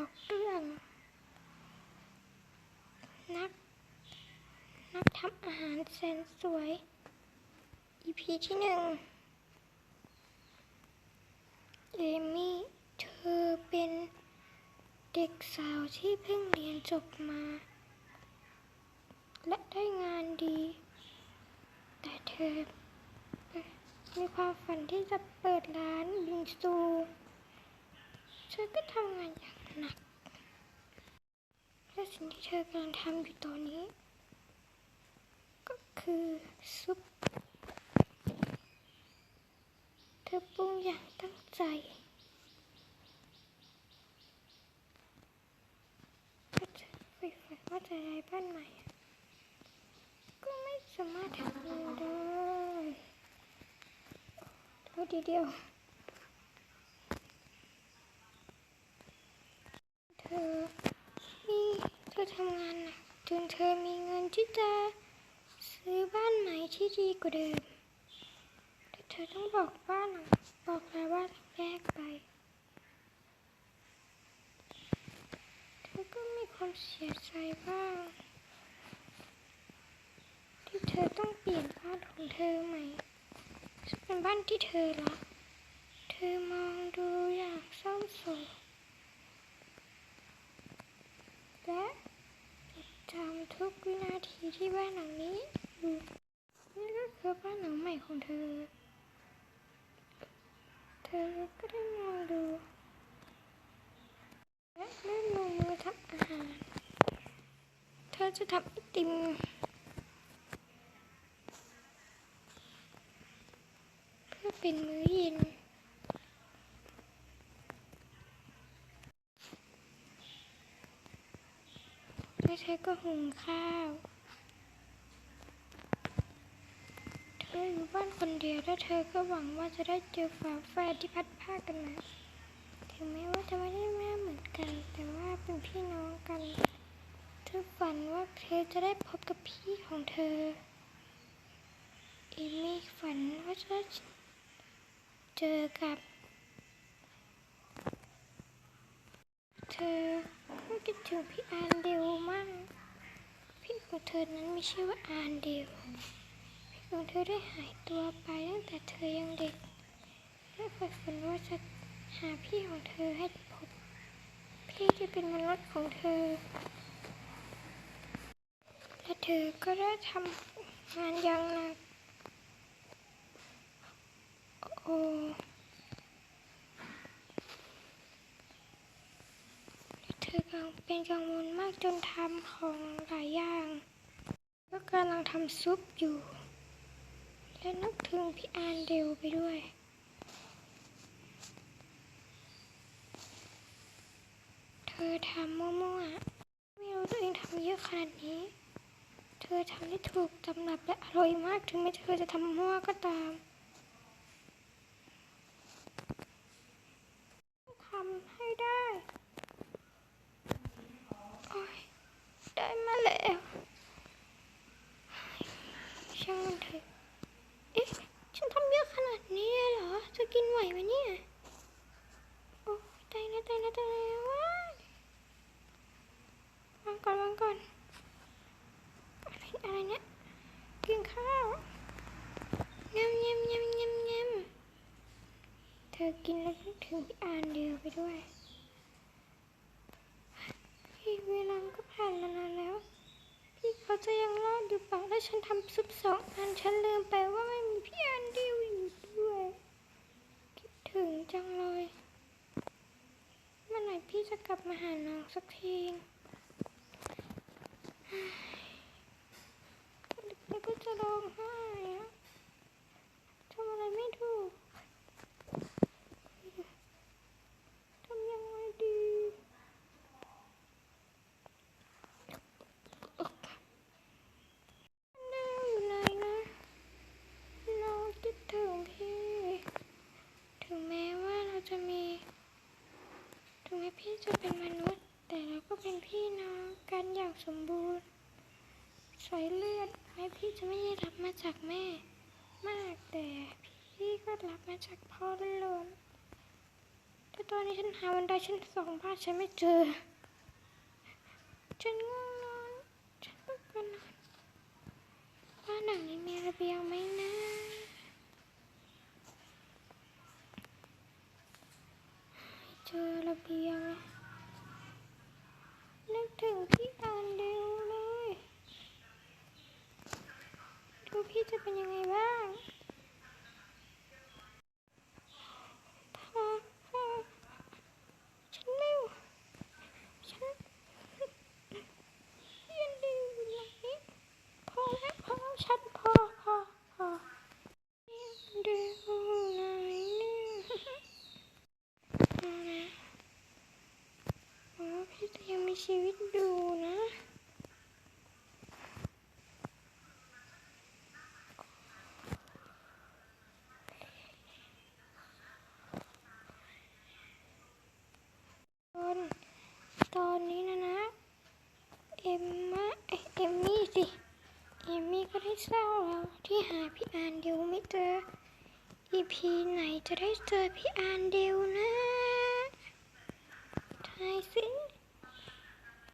บอกเรื่อง นัก นักทำอาหารแสนสวย EP ที่หนึ่งเอมี่เธอเป็นเด็กสาวที่เพิ่งเรียนจบมา และได้งานดี แต่เธอ มีความฝันที่จะเปิดร้านบิงซูเธอก็ทำงานอย่าง หนักและสิ่งที่เธอกำลังทำอยู่ตอนนี้ ก็คือซุป เธอปรุงอย่างตั้งใจก็จะใฝ่ฝันว่าจะได้บ้านใหม่ ก็ไม่สามารถทำได้รู้ดีเดียว เธอ มีเธอ ทำงานหนักจนเธอมีเงินที่จะซื้อบ้านใหม่ที่ดีกว่าเดิมแต่เธอต้องบอกบ้านหลังบอกลาบ้านหลังแรกไปเธอก็มีความเสียใจบ้าง ที่เธอต้องเปลี่ยนบ้านของเธอใหม่เป็นบ้านที่เธอรักเธอมองดูอย่างเศร้าโศกและ จำทุกวินาทีที่บ้านหลังนี้อยู่นี่ก็คือบ้านหลังใหม่ของเธอ เธอก็ได้มองดูและเริ่มลงมือทำอาหาร เธอจะทำไอติมเพื่อเป็นมือเย็น แล้วเธอก็หุงข้าว เธออยู่บ้านคนเดียวแล้วเธอก็หวังว่าจะได้เจอฝาแฝดที่พัดผ้ากันมาถึงแม้ว่าจะไม่ได้แม่เหมือนกัน แต่ว่าเป็นพี่น้องกัน เธอฝันว่าเธอจะได้พบกับพี่ของเธอ เอมี่ฝันว่าจะเจอกับ เธอก็คิดถึงพี่อานเดวมากพี่ของ เธอนั้นมีชื่อว่าอานเดวพี่ของเธอได้หายตัวไปตั้งแต่เธอยังเด็กและใฝ่ฝันว่าจะหาพี่ของเธอให้พบ พี่ที่เป็นมนุษย์ของเธอ และเธอก็ได้ทำงานอย่างหนัก โอ้เธอกำลังเป็นกังวลมากจนทำของหลายอย่าง ก็กำลังทำซุปอยู่ และนึกถึงพี่อานเดวไปด้วย เธอทำมั่วๆ ไม่รู้ตัวเองทำเยอะขนาดนี้ เธอทำได้ถูกตำรับและอร่อยมากถึงแม้เธอจะทำมั่วก็ตามทำให้ได้ โอ้ย ได้มาแล้วช่างมันเถอะเอ๊ะ ฉันทำเยอะขนาดนี้เลยเหรอ จะกินไหวไหมเนี่ย โอ้ย ตายแล้วตายแล้วตาวางก่อนวางก่อนอะไรอะไรเนี่ยกินข้าวเงี้ยเงี้ยเงี้ยเงี้ยเงี้ยเธอกินแล้วถึงพี่อานเดียวไปด้วยพี่เวลามันก็ผ่านมานานแล้วพี่เขาจะยังรอดอยู่เปล่าแล้วฉันทำซุปสองอันฉันลืมไปว่าไม่มีพี่อานเดียวอยู่ด้วย คิดถึงจังเลย อไหร่พี่จะกลับมาหาน้องสักทีแล้วก็จะร้องไห้อะทำอะไรไม่ถูกทำยังไงดีแม่อยู่ไหนนะเราคิดถึงพี่ ถึงแม้ว่าเราจะมี ถึงแม้พี่จะเป็นมนุษย์ แต่เราก็เป็นพี่น้องกันอย่าง สมบูรณ์ สายเลือดแม้พี่จะไม่ได้รับมาจากแม่ มากแต่พี่ก็รับมาจากพ่อล้วนๆแต่ตอนนี้ฉันหาบันไดชั้นสองบ้านฉันไม่เจอ ฉันง่วงนอน ฉันไม่ไปนอนบ้านหลังนี้มีระเบียงไหมนะเจอระเบียง อนนี้นะนะ เอมมาเอมมี่สิ เอมมี่ก็ได้เศร้าแล้วที่หาพี่อานเดียวไม่เจอ อีพีไหนจะได้เจอพี่อานเดียวนะทายสิ